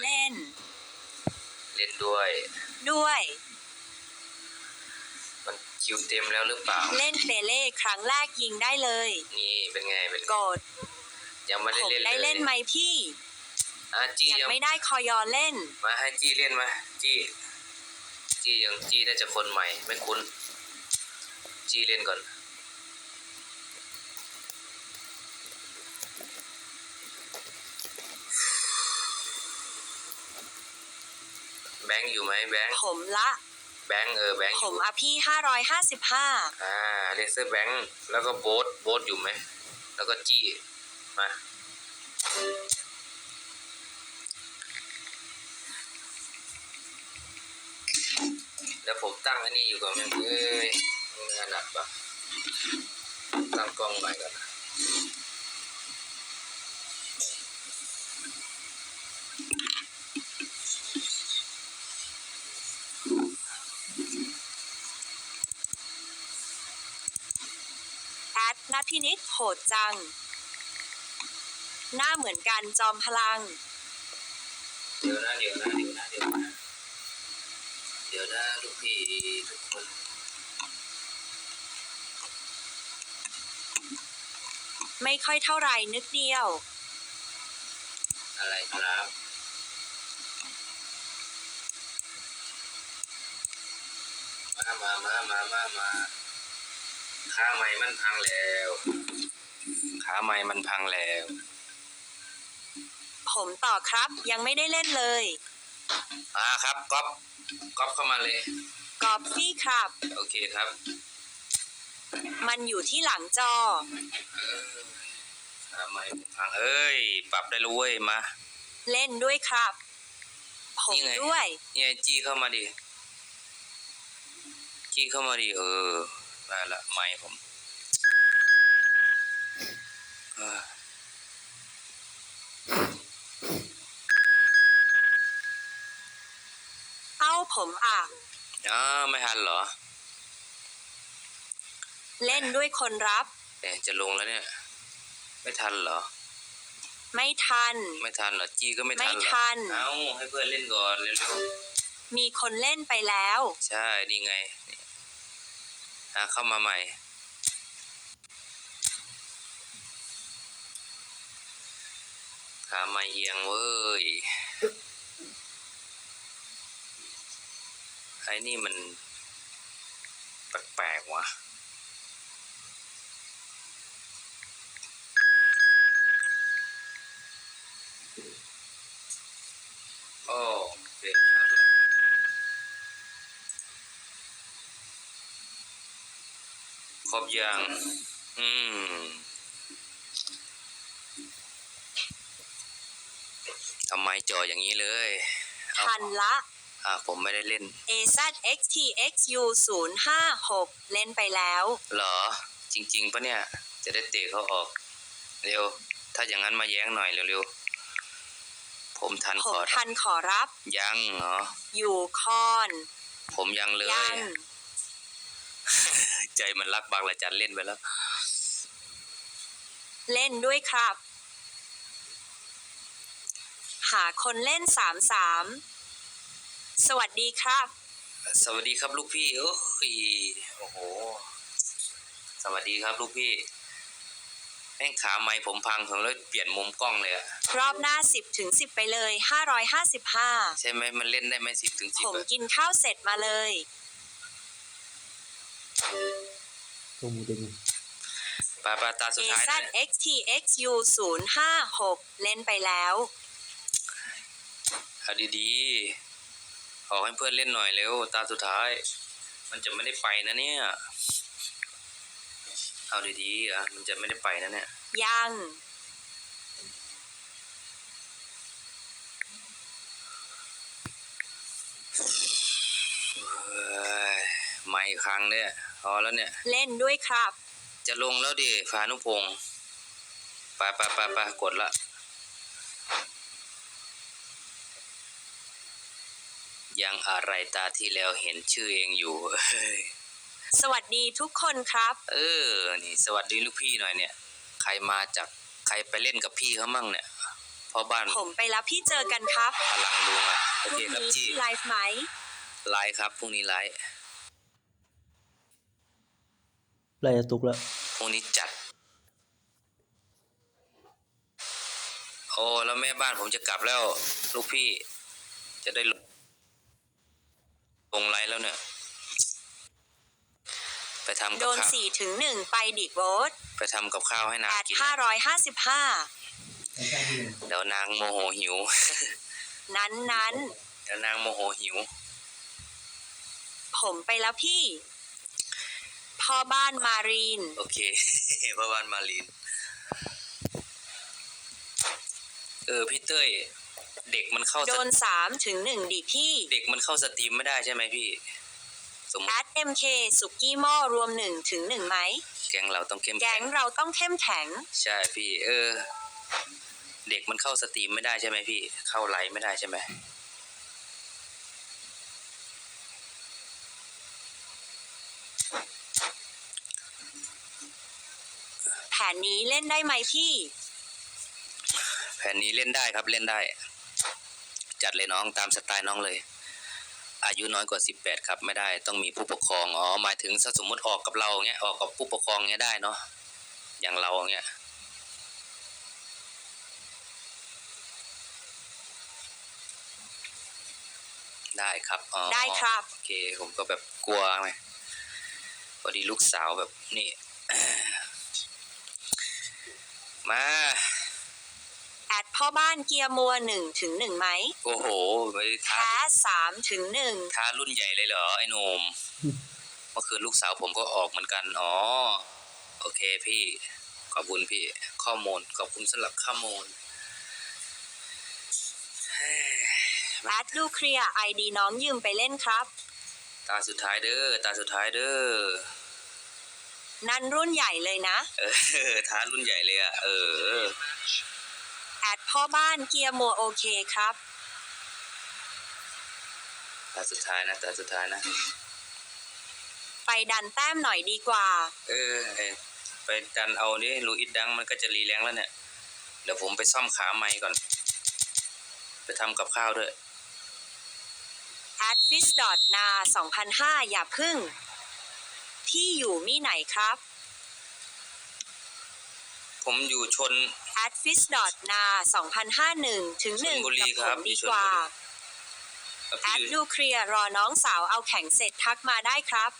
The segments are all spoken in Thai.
เล่น เล่นด้วย ด้วย มันคิวเต็มแล้วหรือเปล่า เล่นเปเล่ครั้งแรกยิงได้เลยนี่เป็นไงเป็นไงกดยังไม่ได้ผมเล่นเลยได้เล่นไหมพี่ อะจี้ยังยังไม่ได้คอยอเล่น มาให้จี้เล่นมาจี้จี้ยังจี้น่าจะคนใหม่ ไม่คุ้น จี้เล่นก่อน แบงค์อยู่ไหมแบงค์ผมละแบงค์เออแบงค์อผมยู่อะพี่ห้าร้อยห้าสิบห้าอ่าเลเซอร์แบงค์แล้วก็โบ๊ทโบ๊ทอยู่ไหมแล้วก็จี้มาแล้วผมตั้งอันนี้อยู่ก่อนแม่งเอ้ยไม่ถนัดปะตั้งกล้องใหม่ก่อนนะ พินิษโหดจัง หน้าเหมือนกันจอมพลัง เดี๋ยวนะเดี๋ยวนะเดี๋ยวนะเดี๋ยวนะเดี๋ยวนะลูกพี่ทุกคนไม่ค่อยเท่าไหร่นึกเดียว อะไรครับ มามามามามามา ขาไม้มันพังแล้ว ขาไม้มันพังแล้ว ผมต่อครับยังไม่ได้เล่นเลย อ่าครับก๊อปก๊อปเข้ามาเลย กอบฟี่ครับ โอเคครับ มันอยู่ที่หลังจอ เออขาไม้มันพังเอ้ย ปรับได้รู้เว้ยมา เล่นด้วยครับ ผมนี่ไง ด้วย เนี่ยจี้เข้ามาดิ จี้เข้ามาดิเออ ได้ละไม้ผมเออเอ้าผมอะอ๋อไม่ทันเหรอ เล่นด้วยคนรับเอ๊ะจะลงแล้วเนี่ย ไม่ทันเหรอ ไม่ทัน ไม่ทันเหรอจี้ก็ไม่ทันเหรอไม่ทันเอ้าให้เพื่อนเล่นก่อนเร็วมีคนเล่นไปแล้ว ๆใช่นี่ไงนี่ อะเข้ามาใหม่ ขาไม่เอียงเว้ย ไอ้นี่มันแปลกๆว่ะโอ้เด็กค รับแล้วครบยังอืมทำไมจออย่างนี้เลยเอาทันละ อ่าผมไม่ได้เล่น AZXTXU 0 5 6 เล่นไปแล้ว เหรอ จริง ๆปะเนี่ย จะได้เตะเขาออก เร็ว ถ้าอย่างนั้นมาแย้งหน่อยเร็วๆ ผมทันผขมอทันขอรับ ยังเหรอ อยู่คอน ผมยังเลย ยัง ใจมันรักบางละจันเล่นไปแล้ว เล่นด้วยครับ หาคนเล่นสามสามสวัสดีครับ สวัสดีครับลูกพี่โอ้ยโอ้โห สวัสดีครับลูกพี่แม่งขาไม้ผมพังผมเลยเปลี่ยนมุมกล้องเลยอะรอบหน้า10ถึง10ไปเลย555ใช่ไหมมันเล่นได้ไหมสิบถึงสิผบมกินข้าวเสร็จมาเลย Không một tình ปาปาตาสุดท้ายนะ AZXTXU 0 5 6 เล่นไปแล้ว เอาดีๆ ขอให้เพื่อนเล่นหน่อยเร็ว ตาสุดท้าย มันจะไม่ได้ไปนะเนี่ย เอาดีๆ อะ มันจะไม่ได้ไปนะเนี่ย ยัง เฮ้ยไม่อีกครั้งเนี่ย พอแล้วเนี่ย เล่นด้วยครับ จะลงแล้วดิพานุพงศ์ไปไปไปไปกดละ ยังอะไรตาที่แล้วเห็นชื่อเองอยู่เฮ้ยสวัสดีทุกคนครับ เออ นี่สวัสดีลูกพี่หน่อยเนี่ย ใครมาจากใครไปเล่นกับพี่เขามั่งเนี่ยพ่อบ้านผมไปแล้วพี่เจอกันครับพลังลุงอะโอพรุ่เคงครับนี้จีที่ไลฟ์ไหม ไลฟ์ครับพรุ่งนี้ไลฟ์ ไล่จะตุกแล้วพรุ่งนี้จัด โอ้แล้วแม่บ้านผมจะกลับแล้ว ลูกพี่ จะได้ลงลงไลฟ์แล้วเนี่ย ไปทำโดกับนข้าวสี่ถึงหนึ่งไปดิโบสไปทำกับข้าวให้นาแปดกิน ห้าร้อยห้าสิบห้าเดี๋ยวนางโมโหหิว นั้นนั้นเดี๋ยวนางโมโหหิว ผมไปแล้วพี่ พ่อบ้านมารีน โอเคพระบานมาลีน เออพี่เต้ย เด็กมันเข้าสโดนสามถึงหนึ่งดิพี่เด็กมันเข้าสตรีมไม่ได้ใช่ไหมพี่ สมมแอติดเอ็มเคสุกี้หม้อรวมหนึ่งถึงหนึ่งไหม แก๊งเราต้องเข้มแก๊แข็งงเราต้องเข้มแข็ง ใช่พี่ เออ เด็กมันเข้าสตรีมไม่ได้ใช่ไหมพี่ เข้าไลฟ์ไม่ได้ใช่ไหม นนี้เล่นได้ไหมพี่ แผนนี้เล่นได้ครับเล่นได้ จัดเลยน้องตามสไตล์น้องเลย อายุน้อยกว่าสิบแปดครับไม่ได้ ต้องมีผู้ปกครองอ๋อหมายถึงถ้าสมมติออกกับเราเงี้ยออกกับผู้ปกครองเงี้ยได้เนาะอย่างเราเงี้ยได้ครับอ๋อได้ครับ โอเคผมก็แบบกลัวไงพอดีลูกสาวแบบนี่ มาแอดพ่อบ้านเกียร์มัวหนึ่งถึงหนึ่งไหมโอ้โหไปท้าแพ้สามถึงหนึ่งท้ารุ่นใหญ่เลยเหรอไอ้หนมเมื่อคืนลูกสาวผมก็ออกเหมือนกันอ๋อโอเคพี่ ขอบคุณพี่ ข้อมูลขอบคุณสำหรับข้อมูลแอดดูเคลียร์ไอดีน้องยืมไปเล่นครับ ตาสุดท้ายเด้อตาสุดท้ายเด้อ นั่นรุ่นใหญ่เลยนะ เออท้ารุ่นใหญ่เลยอะเออ แอดพ่อบ้านเกียร์มัวโอเคครับ ตาสุดท้ายนะตาสุดท้ายนะ ไปดันแต้มหน่อยดีกว่า เออเออไปดันเอานี่ลูอิดดังมันก็จะรีแรงแล้วเนี่ย เดี๋ยวผมไปซ่อมขาไม้ก่อน ไปทำกับข้าวด้วยแอดฟิสดอทนา2005 อย่าพึ่ง พี่อยู่มี่ไหนครับ ผมอยู่ชนแอดฟิสดอทนา2051 ถึงชลบุ1รีกับคผรับมอยู่ดีชลบุรีกว่ากับแอพี่ดดูเคลียร์รอน้องสาวเอาแข่งเสร็จทักมาได้ครับ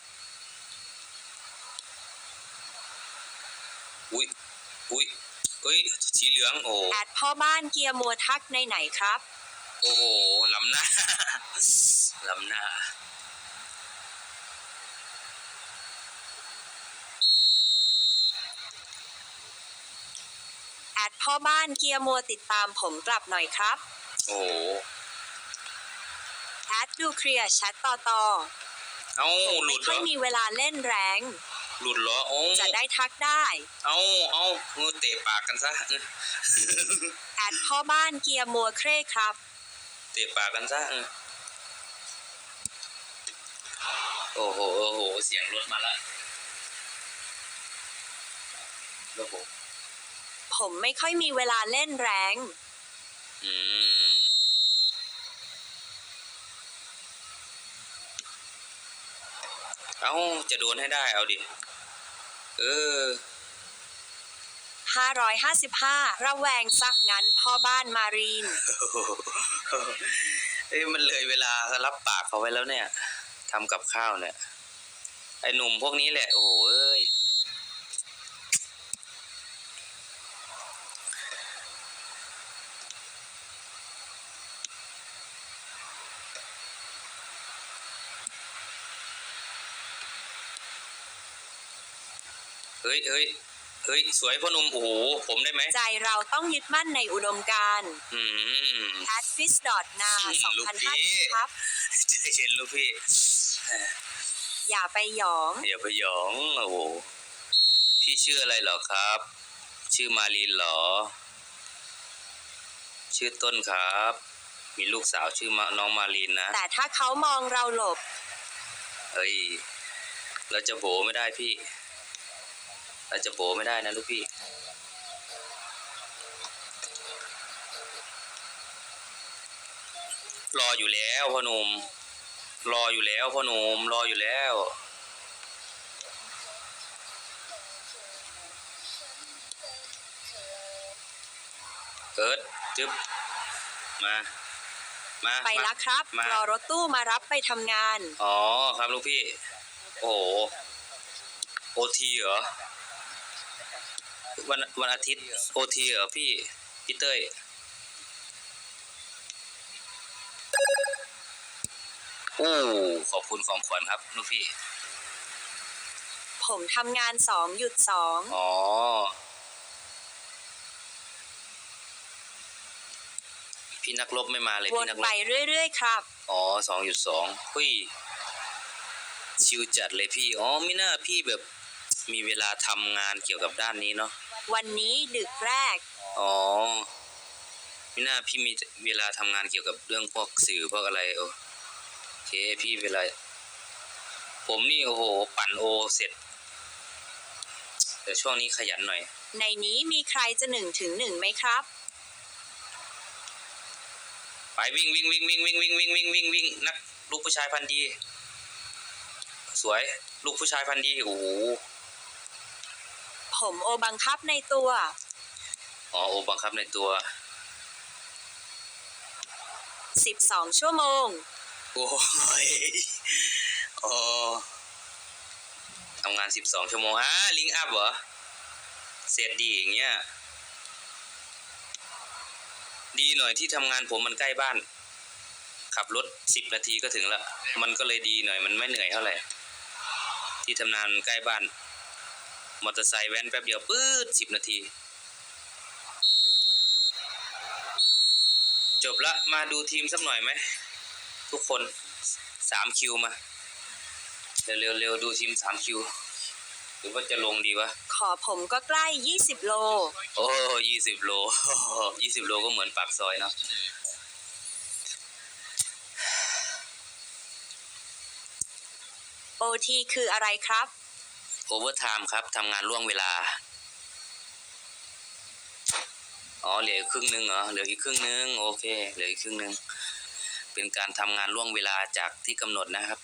อุ้ยอุ้ยอุ้ยสีเหลืองโอ้แอดพ่อบ้านเกียร์มัวทักในไหนครับ โอ้โหล้ำหน้าล้ำหน้า ดพ่อบ้านเกียร์มัวติดตามผมกลับหน่อยครับโอ้โหแอดดูเคลียร์แชทต่อต่อเอ้าผมหลุไม่ดเหรค่อยอมีเวลาเล่นแรง หลุดเหรอโอ้จะได้ทักได้เอ้าเอ้าเออเตะปากกันซะแอดพ่อบ้านเกียร์มัวเคร่ครับ เตะปากกันซะเออโอ้โหโอ้โห เสียงรถมาแล้วโอ้โห ผมไม่ค่อยมีเวลาเล่นแรง อืม เอ้าจะโดนให้ได้เอาดิ เออ 555 ระแวงซักงั้นพ่อบ้านมารีน เอ้ยมันเลยเวลารับปากเขาไว้แล้วเนี่ยทำกับข้าวเนี่ย ไอ้หนุ่มพวกนี้แหละ โอ้โหเอ้ย เฮ้ยเฮ้ยเฮ้ยสวยพ่อหนุ่มโอ้โหผมได้ไหมใจเราต้องยึดมั่นในอุดมการณ์ อืม a d f i s n a ลูกพี่ 2005ครับ ใจเย็นลูกพี่อย่าไปหยอง อย่าไปหยองโอ้โหพี่ชื่ออะไรเหรอครับ ชื่อมาลินเหรอ ชื่อต้นครับ มีลูกสาวชื่อมาน้องมาลินนะ แต่ถ้าเขามองเราหลบเฮ้ย เราจะโบไม่ได้พี่ เราจะโบไม่ได้นะลูกพี่รออยู่แล้วพ่อหนุ่มรออยู่แล้วพ่อหนุ่มรออยู่แล้ว เกิดจึ๊บมา มาไปมาละครับ มารอรถตู้มารับไปทำงาน อ๋อครับลูกพี่ โอ้โหโอทีเหรอ วันวันอาทิตย์โอทีเหรอพี่พี่เต้ยโอ้ขอบคุณของขวัญครับลูกพี่ ผมทำงานสองหยุดสองอ๋อ พี่นักรบไม่มาเลยวพี่นนักรไปบ เรื่อยๆครับ อ๋อสองจุดสองหุ้ย ชิวจัดเลยพี่ อ๋อมิน่าพี่แบบมีเวลาทำงานเกี่ยวกับด้านนี้เนาะ วันนี้ดึกแรก อ๋อมิน่าพี่มีเวลาทำงานเกี่ยวกับเรื่องพวกสื่อพวกอะไรโอเคพี่เวลา ผมนี่โอ้โห ปั่นโอเสร็จแต่ช่วงนี้ขยันหน่อย ในนี้มีใครจะหนึ่งถึงหนึ่งไหมครับ ไปวิ่งวิ่งวิ่งวิ่งวิ่งวิ่งวิ่งวิ่งวิ่งวิ่งนักลูกผู้ชายพันธุ์ดี สวย ลูกผู้ชายพันธุ์ดีโอ้โห ผมโอบังคับในตัว อ๋อโอบังคับในตัว 12 ชั่วโมง โอ้ยโอ้ทำงานสิบสองชั่วโมงอะลิงอัพเหรอ เสร็จดีอย่างเงี้ย ดีหน่อยที่ทำงานผมมันใกล้บ้าน ขับรถสิบนาทีก็ถึงละ มันก็เลยดีหน่อยมันไม่เหนื่อยเท่าไหร่ ที่ทำงานใกล้บ้าน มอเตอร์ไซค์แว้นแป๊บเดียวปื๊ดสิบนาที จบละมาดูทีมสักหน่อยไหม ทุกคนสามคิวมา เร็วเร็วเร็วดูทีมสามคิวหรือว่าจะลงดีวะ ขอผมก็ใกล้ 20 โล โอ้ยี่สิบโลยี่สิบโลก็เหมือนปากซอยเนาะ OT คืออะไรครับ โอเวอร์ไทม์ครับทำงานล่วงเวลา อ๋อเหลืออีกครึ่งหนึ่งเหรอเหลืออีกครึ่งหนึ่งโอเคเหลืออีกครึ่งหนึ่งเป็นการทำงานล่วงเวลาจากที่กำหนดนะครับ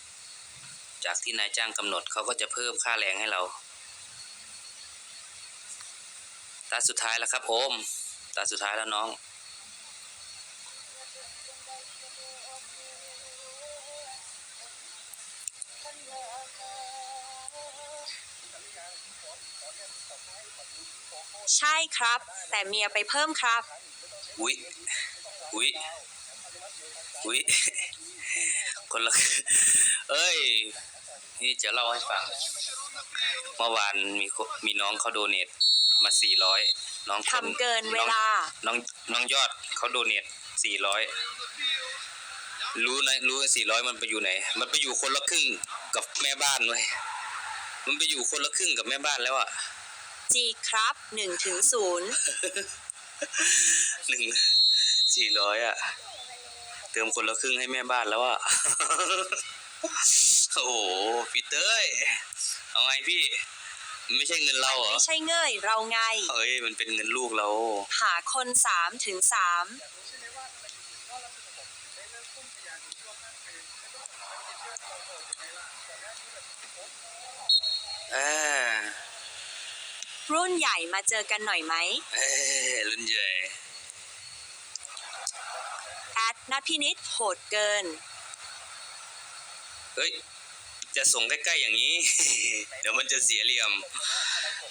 จากที่นายจ้างกำหนดเขาก็จะเพิ่มค่าแรงให้เราตาสุดท้ายแล้วครับโอมตาสุดท้ายแล้วน้อง ใช่ครับ แต่เมียไปเพิ่มครับ อุ๊ยอุ๊ยอุ๊ยคนละเอ้ย นี่จะเล่าให้ฟัง เมื่อวานมีคนมีน้องเขาโดเนทมาสี่ร้อยน้องคนทำเกินเวลา น้องน้องยอดเขาโดเนทสี่ร้อยรู้นะรู้สี่ร้อยมันไปอยู่ไหน มันไปอยู่คนละครึ่งกับแม่บ้านเลยมันไปอยู่คนละครึ่งกับแม่บ้านแล้วอะ G ครับ1ถึง0หนึ่งสี่ร้อยอะเติมคนละครึ่งให้แม่บ้านแล้วอะโอ้โหพี่เต้ย เอาไงพี่มันไม่ใช่เงินเราเหรอ ไม่ใช่เงยเราไง เอ้ย มันเป็นเงินลูกเรา หาคน3ถึง3อ่า รุ่นใหญ่มาเจอกันหน่อยไหมเอ้ยรุ่นใหญ่ แอดนัทพินิษโหดเกิน เฮ้ย จะส่งใกล้ๆอย่างนี้ เดี๋ยวมันจะเสียเหลี่ยม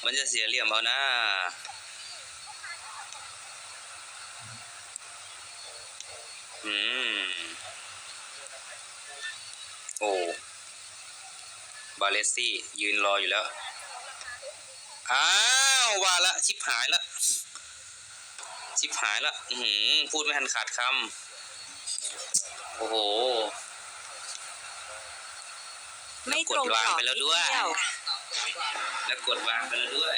มันจะเสียเหลี่ยมเอานะอืม โอ้ บาเลสซี่ยืนรออยู่แล้ว อ้าวว่าละชิบหายละชิบหายละอืพูดไม่ทันขาดคำโอ้โหไม่ตรงกดวางรอบไปแล้วด้วย แล้วกดวางไปแล้วด้วย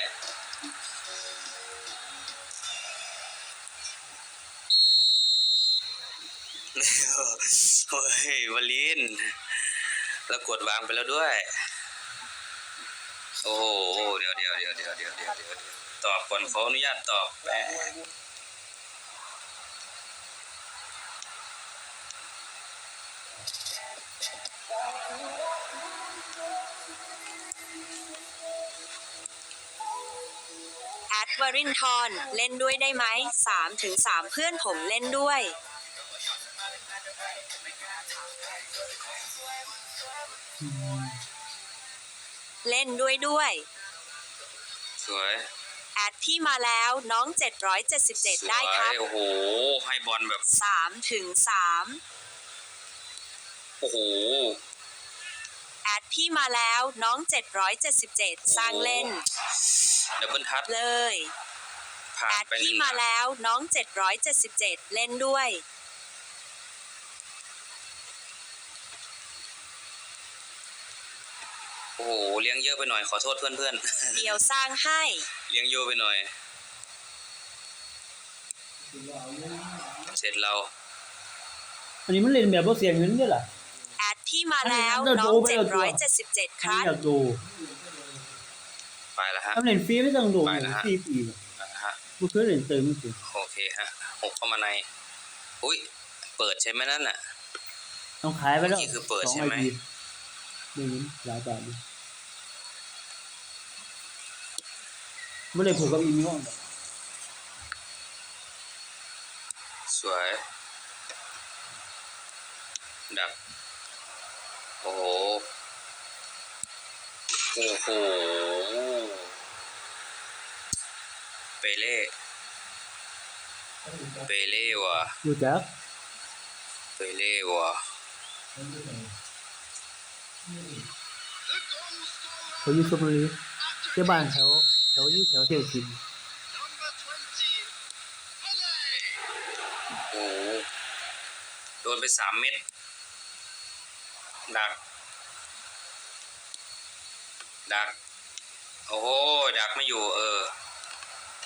โอ้ยวลินแล้วกดวางไปแล้วด้วย โอ้โหเดี๋ยวเดี๋ยวเดี๋ยวเดี๋ยวเดี๋ยวเดี๋ยวเดี๋ยวตอบก่อนขออนุญาตตอบแป๊บแอดวรินทร์เล่นด้วยได้ไหมสามถึงสามเพื่อนผมเล่นด้วย เล่นด้วยด้วย สวยแอดที่มาแล้วน้องส777วได้ครับยโอ้โห ให้บอลแบบ 3 ถึงโอ้โห3แอดที่มาแล้วน้อง 777 สร้างเล่นดับเบิลทัชเลยผ่าแอนดไปหที่นึ่งมาแล้วน้อง 777 เล่นด้วย โอ้โหเลี้ยงเยอะไปหน่อยขอโทษเพื่อนเดี๋ยวสร้างให้ๆเลี้ยงเยอะไปหน่อย เสร็จเรา อันนี้มันเล่นแบบบ่เสียเงินด้วยล่ะแอดที่มาแล้วอันนี้น้องโดนไปแล้วตัว777คอันรันี้บอยากดูไปแล้วฮะถ้าเล่นฟรีไม่ต้องดูไปนะฮะฟรีปีน่ะฮะบ่เคยเล่นเติมจริงโอเคฮะหกเข้ามาใน อุ้ยเปิดใช่ไหมนั่นน่ะ ต้องขายไปแล้วนี่คือเปิดสงใช่ไหม ID นี่หลายบาทดิ ไม่ได้ผูกกับอีมิวอนหรอกสวย ดับ โอ้โห โอ้โห เปเล่ เปเล่ว่ะรู้จักเปเล่ว่ะเขาอยู่ชลบุรีเจ้าบ้านแถวแถ วอยู่แถวเที่ยวกินโอ้โหโดนไปสามเม็ดดัก ดัก โอ้โหดักไม่อยู่ เออ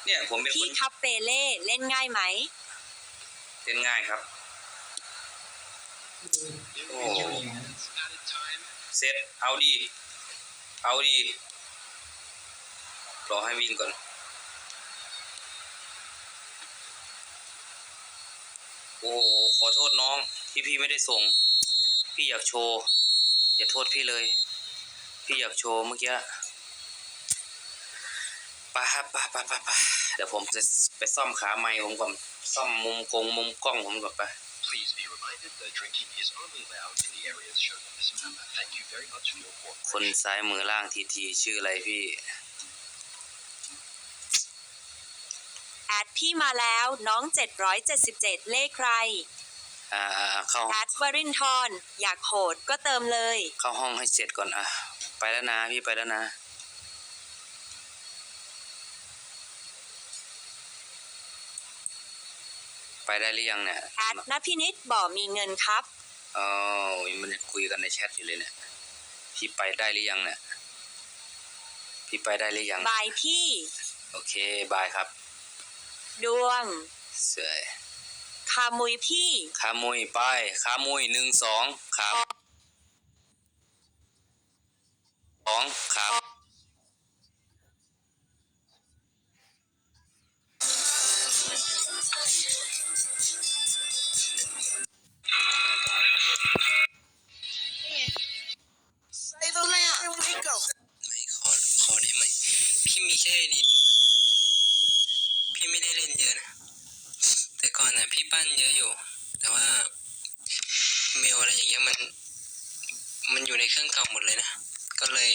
เนี่ย ผมเป็นคพี่นครับเปเล่เล่นง่ายไหม เล่นง่ายครับ โอ้เสร็จเอาดี เอาดี รอให้วิ่งก่อน โอ้โหขอโทษน้องที่พี่ไม่ได้ส่ง พี่อยากโชว์ อย่าโทษพี่เลย พี่อยากโชว์เมื่อกี้ไปะปะปะปะปะเดี๋ยวผมจะไปซ่อมขาไม้ผมก่อนซ่อมมุมกงมุมกล้องผมก่อนไป Please be reminded that drinking is only allowed in the areas shown on this map. Thank you very much for your คน cooperation. ซ้ายมือล่างทีทีชื่ออะไรพี่ แอ ดที่มาแล้วน้อง 777 เลขใคร อ่าเข้าแอดวรินทร์อยากโหดก็เติมเลย เข้าห้องให้เสร็จก่อนอะ ไปแล้วนะพี่ไปแล้วนะ ไปได้หรือยังเนี่ยแอดนพินิษบอกมีเงินครับ อ๋อมันยังคุยกันในแชทอยู่เลยเนี่ยพี่ไปได้หรือยังเนี่ยพี่ไปได้หรือยังบายพี่ โอเคบายครับ ดวงสวยคามุยพี่ ขามุยไปขามุยหนึ่งสองขาสองขา นะพี่ปั้นเยอะอยู่ แต่ว่าเมลอะไรอย่างเงี้ยมัน มันอยู่ในเครื่องเก่าหมดเลยนะ ก็เลย